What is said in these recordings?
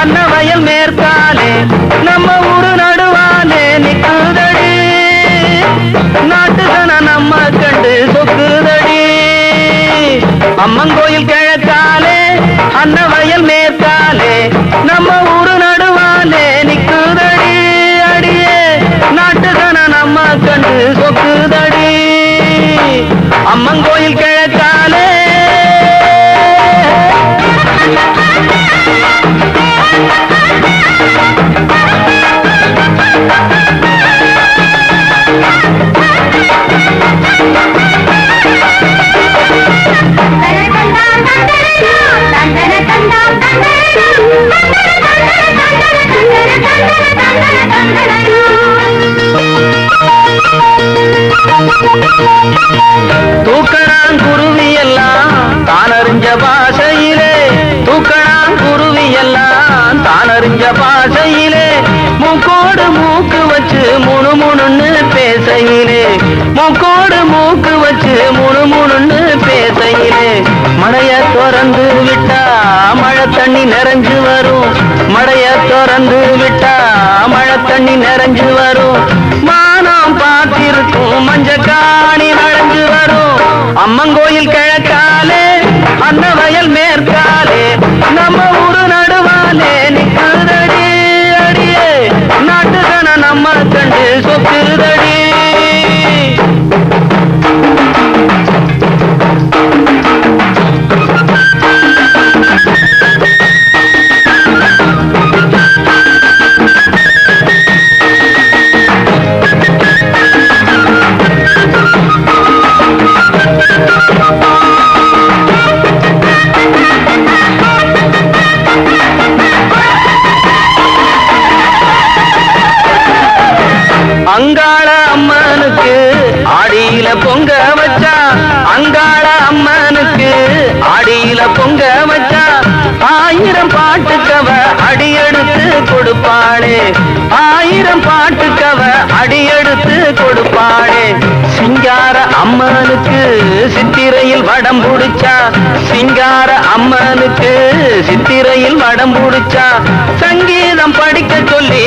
அன்ன வயல் மேற்காலே நம்ம ஊரு நடுவாலே நிக்குதடி. நாட்டுதன நம்ம கண்டு சொக்குதடி. அம்மங்கோயில் கிழக்காலே அன்ன வயல் மேற்காலே நம்ம ஊரு நடுவாலே நிக்குதடி. அடியே நாட்டுதன நம்ம கண்டு சொக்குதடி. அம்மன் தூக்கணான் குருவி எல்லாம் தான் அறிஞ்ச பாஷையிலே தூக்கணான் குருவி எல்லாம் தான் அறிஞ்ச பாஷையிலே மூக்கோடு மூக்கு வச்சு முணு முணுன்னு பேசையிலே மூக்கோடு மூக்கு வச்சு முணு முணுன்னு பேசையிலே. மழைய திறந்து விட்டா மழை தண்ணி நிறைஞ்சு வரும். மழைய திறந்து விட்டா மழை தண்ணி நிறைஞ்சு வரும். பார்த்திருக்கும் மஞ்ச காணி நனைஞ்சு வரும். அம்மன் கோயில் அங்காள அம்மனுக்கு ஆடியில பொங்க வச்சா அங்காள அம்மனுக்கு ஆடியில பொங்க வச்சா ஆயிரம் பாட்டுக்கவ அடியெடுத்து கொடுப்பாளே. ஆயிரம் பாட்டுக்கவ அடியெடுத்து கொடுப்பாளே. சிங்கார அம்மனுக்கு சித்திரையில் வடம் புடிச்சா சிங்கார அம்மனுக்கு சித்திரையில் வடம் புடிச்சா சொல்லி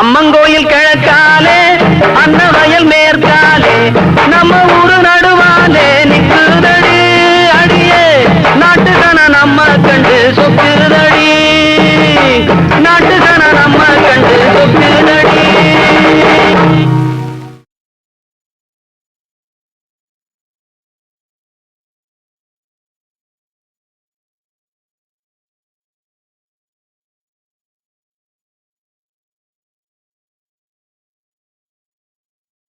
அம்மங்கோயில் கிழக்காலே அன்னவயல் மேற்காலே நம்ம ஊரு நடுவாலே நிக்குதடி அடியே. நாட்டுதான நம்ம கண்டு சொக்குதடி நாட்டுதான